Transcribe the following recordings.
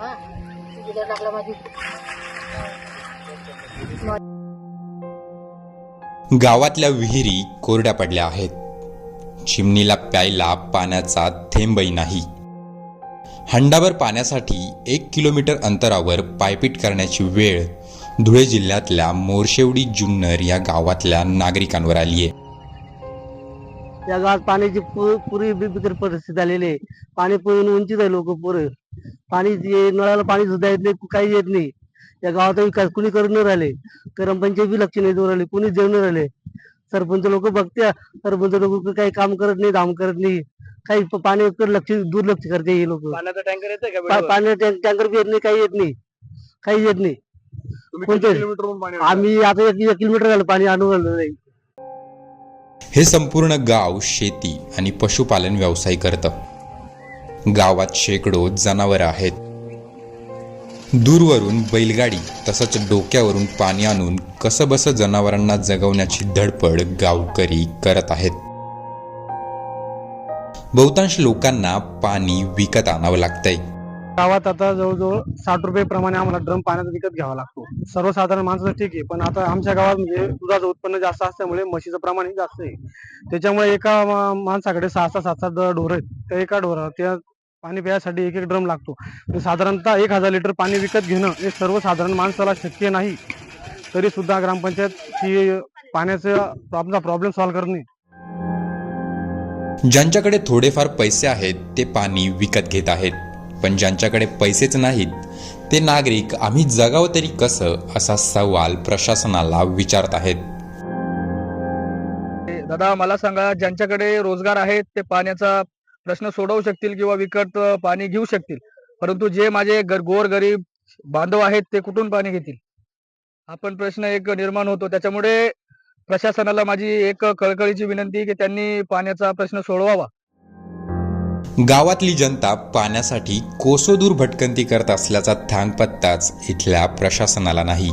माझी. गावातल्या विहिरी कोरड्या पडल्या आहेत. चिमणीला प्यायला पाण्याचा थेंबही नाही. हंडाभर पाण्यासाठी एक किलोमीटर अंतरावर पायपीट करण्याची वेळ धुळे जिल्ह्यातल्या मोरशेवडी जुन्नर या गावातल्या नागरिकांवर आली आहे. या गावात पाण्याची पुरी बिकट परिस्थिती झालेली आहे. पाणी पिऊन आहे लोक पुरं. पाणी जे नळाला पाणी सुद्धा येत नाही काही येत नाही. या गावात विकास कुणी करून नाही राहिले ग्रामपंचायत बी लक्ष नाही देऊ राहिले कुणीच देऊ नाही राहिले. सरपंच लोक बघते सरपंच लोक काही काम करत नाही धाम करत नाही. काही प- पाण्याकडे लक्ष दुर्लक्ष करते हे लोक. पाण्याचा टँकर येतोय का वेळेवर? पाणी टँकर बी येत नाही काही येत नाही. काही येत नाही. कोणते? पाणी? आम्ही आता एक किलोमीटर झालं पाणी आणून नाही. हे संपूर्ण गाव शेती आणि पशुपालन व्यवसाय करतं. गावात शेकडो जनावरं आहेत. दूरवरून बैलगाडी तसंच डोक्यावरून पाणी आणून कसंबसं जनावरांना जगवण्याची धडपड गावकरी करत आहेत. बहुतांश लोकांना पाणी विकत आणावं लागतंय. गावात आता जवळजवळ साठ रुपये प्रमाणे आम्हाला ड्रम पाण्याचा विकत घ्यावा लागतो. सर्वसाधारण माणसाचं ठीक आहे पण आता आमच्या गावात म्हणजे दुधाचं उत्पन्न जास्त असल्यामुळे म्हशीचं प्रमाण जास्त आहे. त्याच्यामुळे एका माणसाकडे सहा सहा सात सात ढोर आहेत. त्या एका ढोरा त्या पाणी प्यायसाठी एक एक ड्रम लागतो. साधारणतः एक हजार लिटर पाणी विकत घेणं हे सर्वसाधारण माणसाला शक्य नाही. तरी सुद्धा ग्रामपंचायत ही पाण्याचा प्रॉब्लेम सॉल्व्ह करणे ज्यांच्याकडे थोडेफार पैसे आहेत ते पाणी विकत घेत आहेत. पण ज्यांच्याकडे पैसेच नाहीत ते नागरिक आम्ही जगावं तरी कसं असा सवाल प्रशासनाला विचारत आहेत. दादा मला सांगा ज्यांच्याकडे रोजगार आहेत ते पाण्याचा प्रश्न सोडवू शकतील किंवा विकत पाणी घेऊ शकतील. परंतु जे माझे गोर गरीब बांधव आहेत ते कुठून पाणी घेतील? हा पण प्रश्न एक निर्माण होतो. त्याच्यामुळे प्रशासनाला माझी एक कळकळीची विनंती की त्यांनी पाण्याचा प्रश्न सोडवावा. गावातली जनता पाण्यासाठी कोसोदूर भटकंती करत असल्याचा थांगपत्ताच इथल्या प्रशासनाला नाही.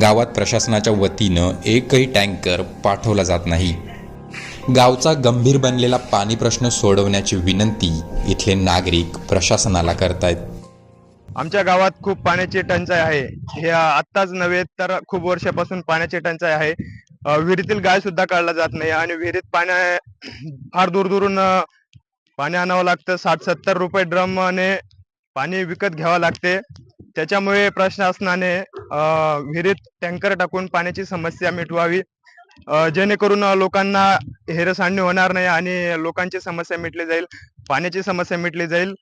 गावात प्रशासनाच्या वतीनं एकही टँकर पाठवला जात नाही. गावचा गंभीर बनलेला पाणी प्रश्न सोडवण्याची विनंती इथले नागरिक प्रशासनाला करतायत. आमच्या गावात खूप पाण्याची टंचाई आहे. हे आत्ताच नव्हे तर खूप वर्षापासून पाण्याची टंचाई आहे. विहिरीतील गाय सुद्धा काढला जात नाही आणि विहिरीत पाण्या फार दूर दूरून पाणी आणावं लागतं. साठ सत्तर रुपये ड्रमने पाणी विकत घ्यावं लागते. त्याच्यामुळे प्रशासनाने विहिरीत टँकर टाकून पाण्याची समस्या मिटवावी. जेणेकरून लोकांना हेरसांडणी होणार नाही आणि लोकांची समस्या मिटली जाईल पाण्याची समस्या मिटली जाईल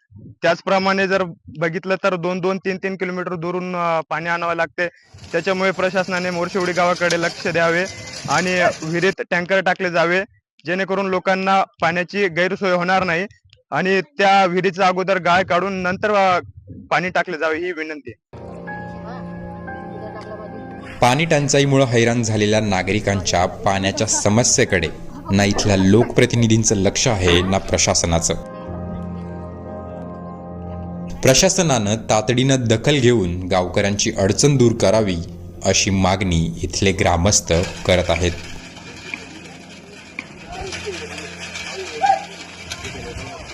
त्याचप्रमाणे जर बघितलं तर दोन दोन तीन तीन किलोमीटर दुरून पाणी आणावं लागते त्याच्यामुळे प्रशासनाने मोरशेवडी गावाकडे लक्ष द्यावे आणि विहिरीत टँकर टाकले जावे जेणेकरून लोकांना पाण्याची गैरसोय होणार नाही आणि त्या विहिरीचा अगोदर गाय काढून नंतर पाणी टाकले जावे ही विनंती आहे. पाणी टंचाईमुळे हैराण झालेल्या नागरिकांच्या पाण्याच्या समस्येकडे ना इथल्या लोकप्रतिनिधींचं लक्ष आहे ना प्रशासनाचं. प्रशासनानं तातडीनं दखल घेऊन गावकऱ्यांची अडचण दूर करावी अशी मागणी इथले ग्रामस्थ करत आहेत.